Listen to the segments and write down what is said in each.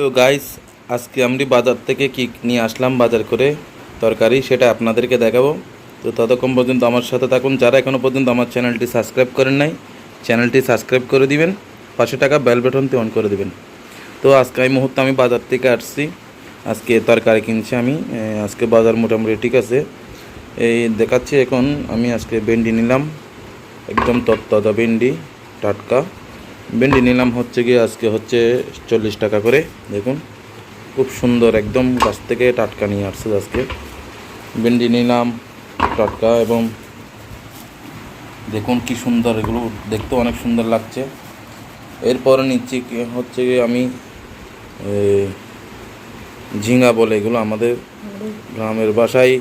তো গাইস আজকে আমি বাজার থেকে কি নিয়ে আসলাম, বাজার করে তরকারি সেটা আপনাদেরকে দেখাবো। তো ততক্ষণ পর্যন্ত আমার সাথে থাকুন। যারা এখনও পর্যন্ত আমার চ্যানেলটি সাবস্ক্রাইব করেন নাই, চ্যানেলটি সাবস্ক্রাইব করে দিবেন। পাঁচশো টাকা বেল বাটনটি অন করে দিবেন। তো আজকে এই মুহূর্তে আমি বাজার থেকে আসছি। আজকে তরকারি কিনছি আমি। আজকে বাজার মোটামুটি ঠিক আছে। এই দেখাচ্ছি এখন, আমি আজকে ভেন্ডি নিলাম। একদম তত্তাজা ভেন্ডি, টাটকা। ভেন্ডি নিলাম হচ্ছে গিয়ে আজকে হচ্ছে চল্লিশ টাকা করে, দেখুন। খুব সুন্দর একদম গাছ থেকে টাটকা নিয়ে আসছে আজকে। ভেন্ডি নিলাম, টাটকা এবং দেখুন কি সুন্দর এগুলো, দেখতে অনেক সুন্দর লাগছে। এরপরে নিচ্ছি হচ্ছে গিয়ে আমি ঝিঙ্গা বলে এগুলো আমাদের গ্রামের বাসায়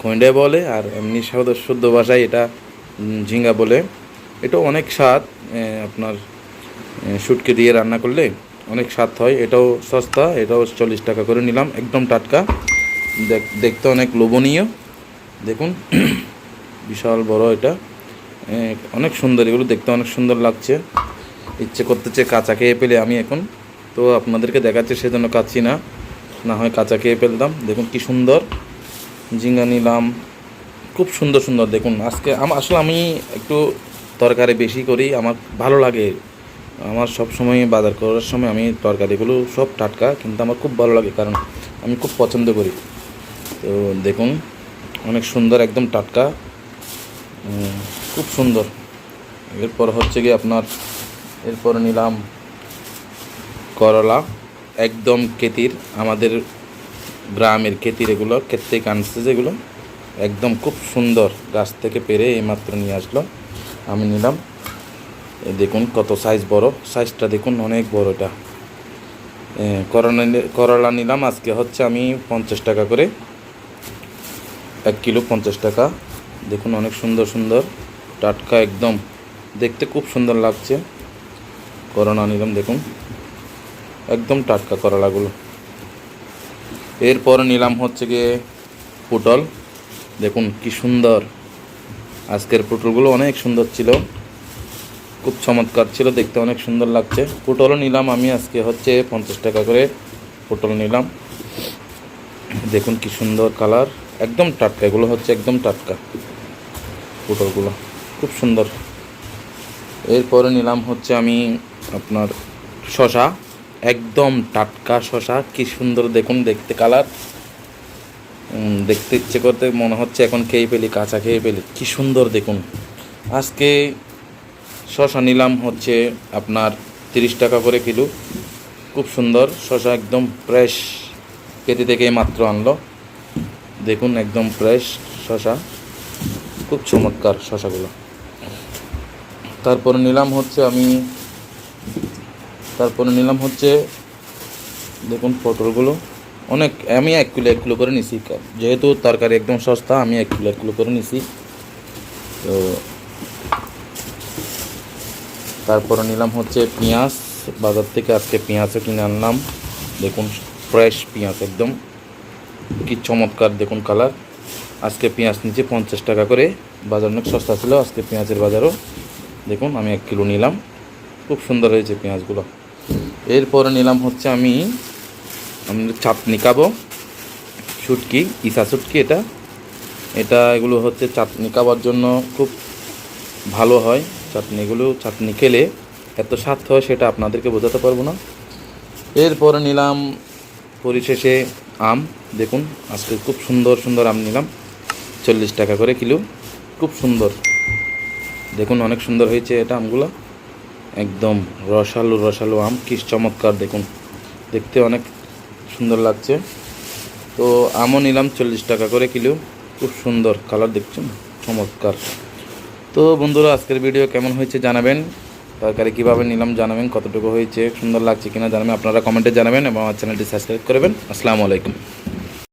খৈন্ডে বলে, আর এমনি শুদ্ধ ভাষায় এটা ঝিঙ্গা বলে। এটাও অনেক স্বাদ আপনার শুটকি দিয়ে রান্না করলে অনেক স্বাদ হয়। এটাও সস্তা, এটাও চল্লিশ টাকা করে নিলাম, একদম টাটকা। দেখ- দেখতে অনেক লোভনীয়। দেখুন, বিশাল বড় এটা। অনেক সুন্দর, এগুলো দেখতে অনেক সুন্দর লাগছে। ইচ্ছে করতেছে কাঁচা খেয়ে পেলে আমি এখন। তো আপনাদেরকে দেখাচ্ছে, সেজন্য কাচ্ছি না। না হয় কাঁচা খেয়ে ফেলতাম। দেখুন কি সুন্দর। ঝিঙ্গা নিলাম। খুব সুন্দর সুন্দর। দেখুন, আজকে আসলে আমি একটু তরকারি বেশি করি, আমার ভালো লাগে। আমার সব সময় বাজার করার সময় আমি তরকারিগুলো সব টাটকা, কিন্তু আমার খুব ভালো লাগে কারণ আমি খুব পছন্দ করি। তো দেখুন, অনেক সুন্দর একদম টাটকা খুব সুন্দর। এরপর হচ্ছে কি আপনার, এরপর নিলাম করলা, একদম কেতির আমাদের গ্রামের কেতির এগুলো ক্ষেত থেকে আনছে যেগুলো একদম খুব সুন্দর। গাছ থেকে পেরে এইমাত্র নিয়ে আসলো আমি নিলাম। দেখুন কত সাইজ বড়। সাইজটা দেখুন অনেক বড় এটা। করলা করলা নিলাম। আজকে হচ্ছে আমি পঞ্চাশ টাকা করে। এক কিলো পঞ্চাশ টাকা। দেখুন অনেক সুন্দর সুন্দর। টাটকা একদম। দেখতে খুব সুন্দর লাগছে। করলা নিলাম, দেখুন। একদম টাটকা করলাগুলো। এরপর নিলাম হচ্ছে গিয়ে পটল। দেখুন কি সুন্দর। আজকের পটলগুলো অনেক সুন্দর ছিল। খুব চমৎকার ছিল, দেখতে অনেক সুন্দর লাগছে। পটলও নিলাম আমি আজকে হচ্ছে পঞ্চাশ টাকা করে পটল নিলাম। দেখুন কি সুন্দর কালার, একদম টাটকা, এগুলো হচ্ছে একদম টাটকা পটলগুলো, খুব সুন্দর। এরপরে নিলাম হচ্ছে আমি আপনার শশা একদম টাটকা শশা কি সুন্দর দেখুন, দেখতে কালার। দেখতে ইচ্ছে করতে মনে হচ্ছে এখন খেয়ে ফেলি, কাঁচা খেয়ে ফেলি। কি সুন্দর দেখুন। আজকে শশা নিলাম হচ্ছে আপনার তিরিশ টাকা করে কিলো। খুব সুন্দর শশা একদম ফ্রেশ কেটে থেকে মাত্র আনলো। দেখুন, একদম ফ্রেশ শশা খুব চমৎকার শশাগুলো তারপরে নিলাম হচ্ছে আমি, তারপরে নিলাম হচ্ছে, দেখুন পটলগুলো। অনেক, আমি এক কিলো এক কিলো করে নিছি। যেহেতু তরকারি একদম সস্তা, আমি এক কিলো এক কিলো করে নিছি। তো তারপরে নিলাম হচ্ছে পেঁয়াজ। বাজার থেকে আজকে পেঁয়াজও কিনে আনলাম। দেখুন ফ্রেশ পেঁয়াজ একদম। কি চমৎকার দেখুন কালার আজকে পেঁয়াজ নিচে পঞ্চাশ টাকা করে। বাজার অনেক সস্তা ছিল, আজকে পেঁয়াজের বাজারও। দেখুন, আমি এক কিলো নিলাম। খুব সুন্দর হয়েছে পেঁয়াজগুলো। এরপরে নিলাম হচ্ছে আমি আমি চাটনি নিকাবো। শুটকি ইসা শুটকি এটা। এটা এগুলো হচ্ছে চাটনি খাবার জন্য খুব ভালো হয়। চাটনিগুলো, চাটনি খেলে এত স্বাদ হয় সেটা আপনাদেরকে বোঝাতে পারব না। এরপরে নিলাম পরিশেষে আম। দেখুন, আজকে খুব সুন্দর সুন্দর আম নিলাম। চল্লিশ টাকা করে কিলো। খুব সুন্দর। দেখুন, অনেক সুন্দর হয়েছে এটা আমগুলো। একদম রসালো রসালো আম। কি চমৎকার, দেখুন। দেখতে অনেক সুন্দর লাগছে। তো আমও নিলাম চল্লিশ টাকা করে কিলো। খুব সুন্দর কালার দেখছেন? চমৎকার। তো বন্ধুরা, আজকের ভিডিও কেমন হয়েছে জানাবেন? তরকারি কীভাবে নিলাম জানাবেন? কতটুকু হয়েছে? সুন্দর লাগছে কিনা জানাবেন? আপনারা কমেন্টে জানাবেন এবং আমার চ্যানেলটি সাবস্ক্রাইব করবেন। আসসালামু আলাইকুম।